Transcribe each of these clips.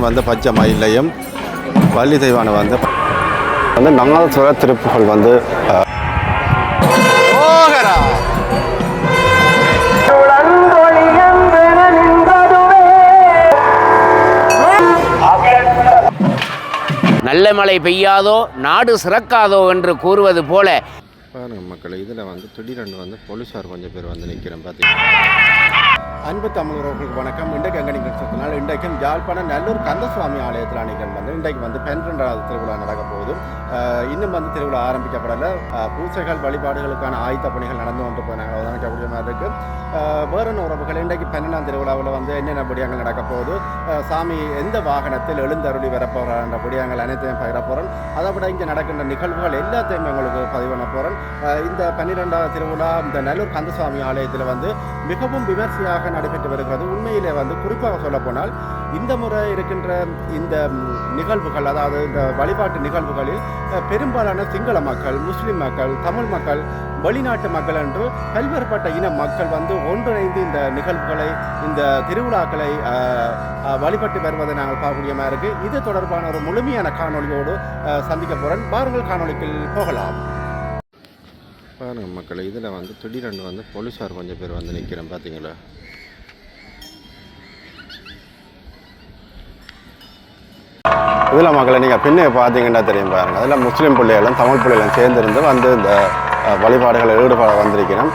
முருகன் வந்து பச்சை மயிலையும் வள்ளி தெய்வானை வந்து வந்து நாதசுர திருப்புகள் வந்து நல்ல மழை பெய்யாதோ நாடு சிறக்காதோ என்று கூறுவது போல பாருங்க மக்கள் இதில் வந்து திடீரென்று வந்து போலீஸார் கொஞ்சம் பேர் வந்து நிற்கிறேன் பார்த்தீங்கன்னா அன்பு தமிழர்களுக்கு வணக்கம். இன்றைக்கு எங்கே நீங்கள் இன்றைக்கும் யாழ்ப்பாணம் நல்லூர் கந்தசுவாமி ஆலயத்தில் அன்றைக்கு வந்து இன்றைக்கு வந்து பன்னிரெண்டாவது திருவிழா நடக்க போகுது. இன்னும் வந்து திருவிழா ஆரம்பிக்கப்படலை. பூசைகள் வழிபாடுகளுக்கான ஆயத்த பணிகள் நடந்து கொண்டு போனாங்க. அவதானிக்கக்கூடிய மாதிரி இருக்குது வேறு உறவுகள் இன்றைக்கு பன்னெண்டாம் திருவிழாவில் வந்து என்னென்ன படியங்கள் நடக்க போகுது? சாமி எந்த வாகனத்தில் எழுந்தருளி வரப்போகிறான்ற படியங்கள் அனைத்தையும் பகிர போகிறோம் அதை விட இங்கே நடக்கின்ற நிகழ்வுகள் எல்லாத்தையும் உங்களுக்கு பதிவு பண்ண போகிறேன் இந்த பன்னிரெண்டாவது திருவிழா இந்த நல்லூர் கந்தசுவாமி ஆலயத்தில் வந்து மிகவும் விமர்சையாக நடைபெற்று வருகிறது. உண்மையிலே வந்து குறிப்பாக சொல்லப்போனால் இந்த முறை இருக்கின்ற இந்த நிகழ்வுகள் அதாவது இந்த வழிபாட்டு நிகழ்வுகளில் பெரும்பாலான சிங்கள மக்கள் முஸ்லிம் மக்கள் தமிழ் மக்கள் வெளிநாட்டு மக்கள் என்று பல்வேறுபட்ட இன மக்கள் வந்து ஒன்றிணைந்து இந்த நிகழ்வுகளை இந்த திருவிழாக்களை அஹ், வழிபட்டு வருவதை நாங்கள் பார்க்கக்கூடிய இருக்குது இருக்கு. இது தொடர்பான ஒரு முழுமையான காணொளியோடு சந்திக்க போகிறேன் பாருங்கள் காணொலிக்கு போகலாம். பாருங்க மக்கள் இதில் வந்து திடீரென்று வந்து போலீஸார் கொஞ்சம் பேர் வந்து நிற்கிறேன் பார்த்தீங்களா இதில் மக்களை நீங்கள் பின்னே பார்த்தீங்கன்னா தெரியும் பாருங்கள் அதில் முஸ்லீம் பிள்ளைகளும் தமிழ் பிள்ளைகளும் சேர்ந்திருந்து வந்து இந்த அஹ், வழிபாடுகளில் ஈடுபட வந்திருக்கிறோம்.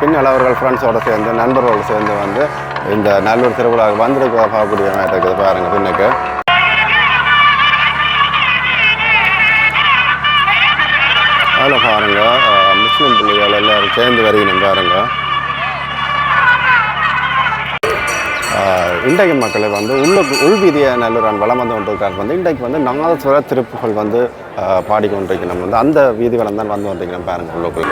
பின்னால் அவர்கள் ஃப்ரெண்ட்ஸோடு சேர்ந்து நண்பர்களோடு சேர்ந்து வந்து இந்த நல்லூர் திருவிழாவுக்கு வந்திருக்க பார்க்கக்கூடிய மாதிரி இருக்குது பாருங்கள் பின்னுக்கு அதில் பாருங்க அஹ், முஸ்லீம் பிள்ளைகள் எல்லாரும் சேர்ந்து வருகிறோம் பாருங்க. இன்றைக்கு மக்களை வந்து உள்ள உள்வீதிய நல்லூரான் வளம் வந்து கொண்டிருக்காங்க வந்து இன்றைக்கு வந்து நாதஸ்வர திருப்புகள் வந்து பாடிக்கொண்டிருக்கணும் வந்து அந்த வீதி வளம் தான் வந்து கொண்டிருக்கணும் பாருங்கள் உள்ள போய்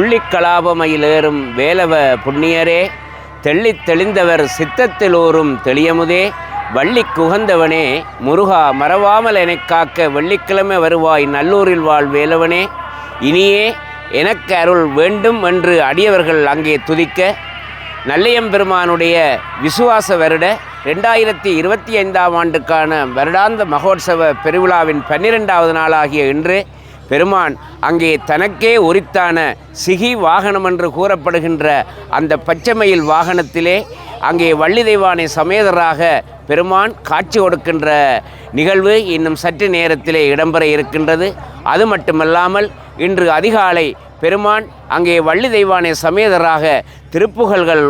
திருச்சிட்டம்பலம் புள்ளிக்கலாபமயிலேறும் வேலவ புண்ணியரே தெள்ளித் தெளிந்தவர் சித்தத்திலோரும் தெளியமுதே வள்ளிக் குகந்தவனே முருகா மறவாமல் எனக் காக்க வெள்ளிக்கிழமை வருவாய் நல்லூரில் வாழ் வேலவனே. இனியே எனக்கு அருள் வேண்டும் என்று அடியவர்கள் அங்கே துதிக்க நல்லையம்பெருமானுடைய விசுவாச வருட ரெண்டாயிரத்தி இருபத்தி ஐந்தாம் ஆண்டுக்கான வருடாந்த மகோத்சவ பெருவிழாவின் பன்னிரெண்டாவது நாளாகிய இன்று பெருமான் அங்கே தனக்கே உரித்தான சிகி வாகனம் என்று கூறப்படுகின்ற அந்த பச்சைமயில் வாகனத்திலே அங்கே வள்ளி தெய்வானை சமேதராக பெருமான் காட்சி கொடுக்கின்ற நிகழ்வு இன்னும் சற்று நேரத்திலே இடம்பெற இருக்கின்றது. அது மட்டுமல்லாமல் இன்று அதிகாலை பெருமான் அங்கே வள்ளி தெய்வானை சமேதராக திருப்புகழ்கள்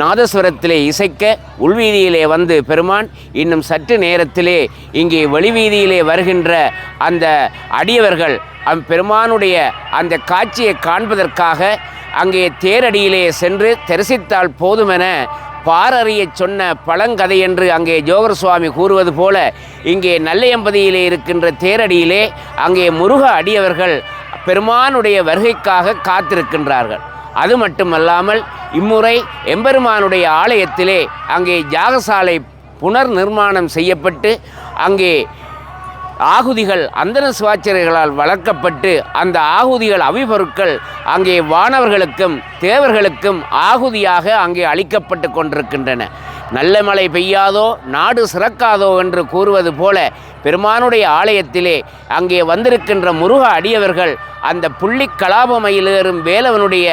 நாதஸ்வரத்திலே இசைக்க உள்வீதியிலே வந்து பெருமான் இன்னும் சற்று நேரத்திலே இங்கே வெளிவீதியிலே வருகின்ற அந்த அடியவர்கள் அம் பெருமானுடைய அந்த காட்சியை காண்பதற்காக அங்கே தேரடியிலே சென்று தரிசித்தால் போதுமென பாரறியச் சொன்ன பழங்கதை என்று அங்கே ஜோகர் சுவாமி கூறுவது போல இங்கே நல்லையம்பதியிலே இருக்கின்ற தேரடியிலே அங்கே முருக அடியவர்கள் பெருமானுடைய வருகைக்காக காத்திருக்கின்றார்கள். அது மட்டுமல்லாமல் இம்முறை எம்பெருமானுடைய ஆலயத்திலே அங்கே யாகசாலை புனர் நிர்மாணம் செய்யப்பட்டு அங்கே ஆகுதிகள் அந்தன சுவாச்சரியர்களால் வளர்க்கப்பட்டு அந்த ஆகுதிகள் அவிபொருட்கள் அங்கே வானவர்களுக்கும் தேவர்களுக்கும் ஆகுதியாக அங்கே அளிக்கப்பட்டு கொண்டிருக்கின்றன. நல்ல மழை பெய்யாதோ நாடு சிறக்காதோ என்று கூறுவது போல பெருமானுடைய ஆலயத்திலே அங்கே வந்திருக்கின்ற முருக அடியவர்கள் அந்த புள்ளி கலாபமயிலேறும் வேலவனுடைய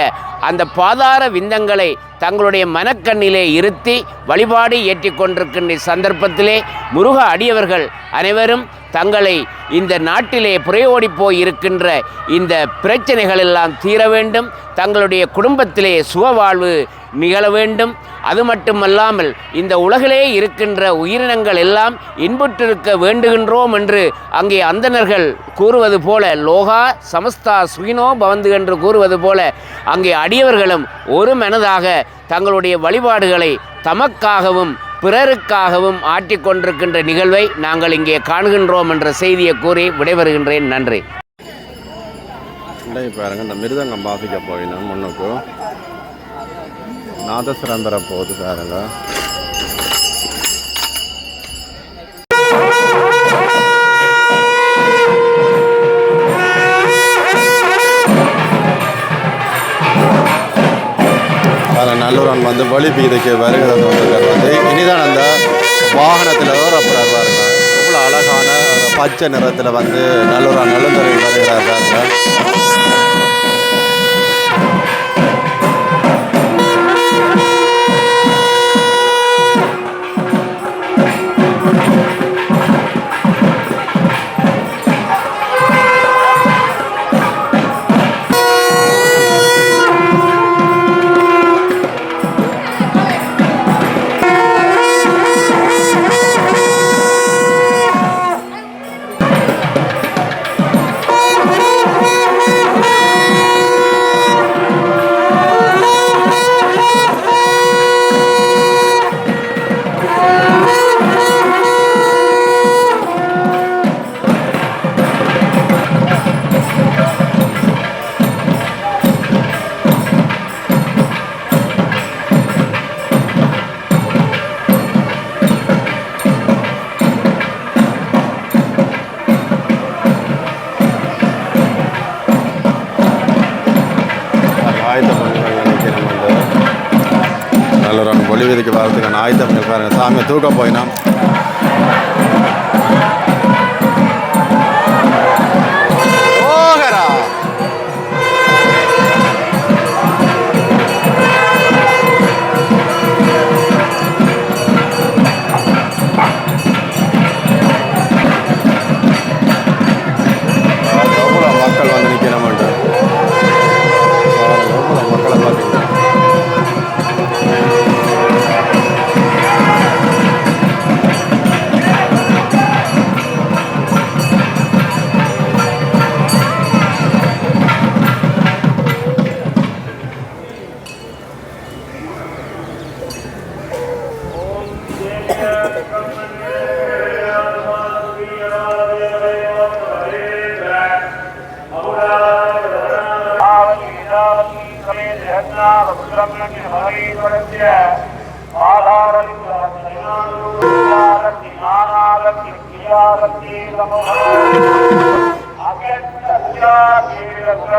அந்த பாதார விந்தங்களை தங்களுடைய மனக்கண்ணிலே இருத்தி வழிபாடு ஏற்றி கொண்டிருக்கின்ற சந்தர்ப்பத்திலே முருக அடியவர்கள் அனைவரும் தங்களை இந்த நாட்டிலே புறையோடி போய் இருக்கின்ற இந்த பிரச்சனைகள் எல்லாம் தீர வேண்டும் தங்களுடைய குடும்பத்திலே சுகவாழ்வு நிகழ வேண்டும். அது மட்டுமல்லாமல் இந்த உலகிலே இருக்கின்ற உயிரினங்கள் எல்லாம் இன்புற்றிருக்க வேண்டுகின்றோம் என்று அங்கே அந்தணர்கள் கூறுவது போல லோகா சமஸ்தா சுகினோ பவந்து என்று கூறுவது போல அங்கே அடியவர்களும் ஒரு மனதாக தங்களுடைய வழிபாடுகளை தமக்காகவும் பிறருக்காகவும் ஆற்றிக் கொண்டிருக்கின்ற நிகழ்வை நாங்கள் இங்கே காண்கின்றோம் என்ற செய்தியை கூறி விடைபெறுகின்றேன். நன்றி. இன்றைக்கு இந்த மிருதங்கம் பாசிக்க போயினோம் முன்னுக்கு. நாதஸ்வரம்பரம் போகுது பாருங்க நல்லூரன் வந்து வழி பீதைக்கு வருகிறது வந்து இனிதான் அந்த வாகனத்தில் வரப்படுறார் பாருங்க. எவ்வளோ அழகான பச்சை நிறத்தில் வந்து நல்லூரன் நலுந்தரை வருகிறார் பாருங்க. வழி வீதிக்கு வரதுக்கான ஆயுதம் பாருங்க சாமியை தூக்க போயினா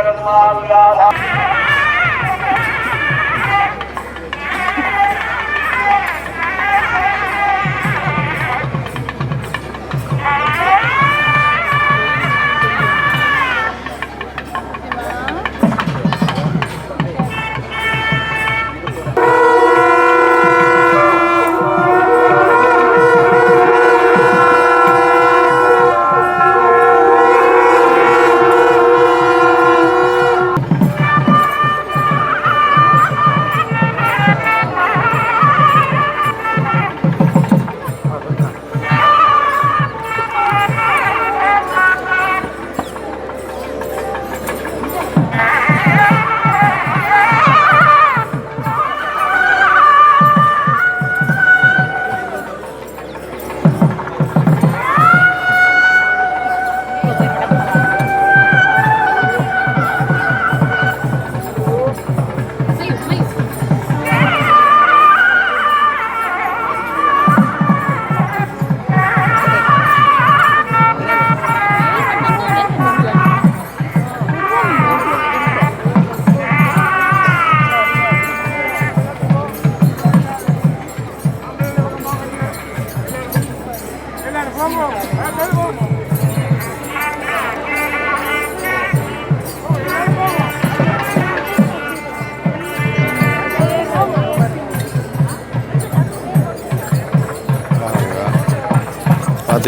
الله.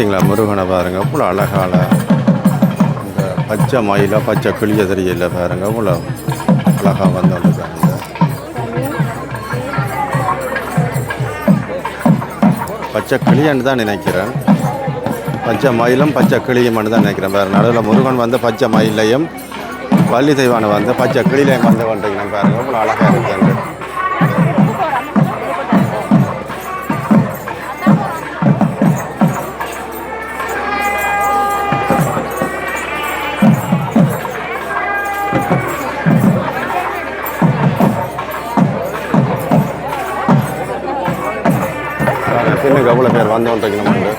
பார்த்தீங்களா முருகனை பாருங்க இவ்வளோ அழகால. இந்த பச்சை மயில பச்சை கிளிய தெரியல பாருங்க இவ்வளோ அழகாக வந்து பாருங்க பச்சை கிளியன்னு தான் நினைக்கிறேன். பச்சை மயிலும் பச்சை கிளியும்னு தான் நினைக்கிறேன். பாருங்க நடுவில் முருகன் வந்து பச்சை மயிலையும் வள்ளி தெய்வானை வந்து பச்சை கிளியிலையும் வந்து கொண்டிருக்கிறேன் பாருங்க இவ்வளோ அழகாக இருக்குங்க பின்னுக்கு எவ்வளோ பேர் வந்தோம் தைக்கணும்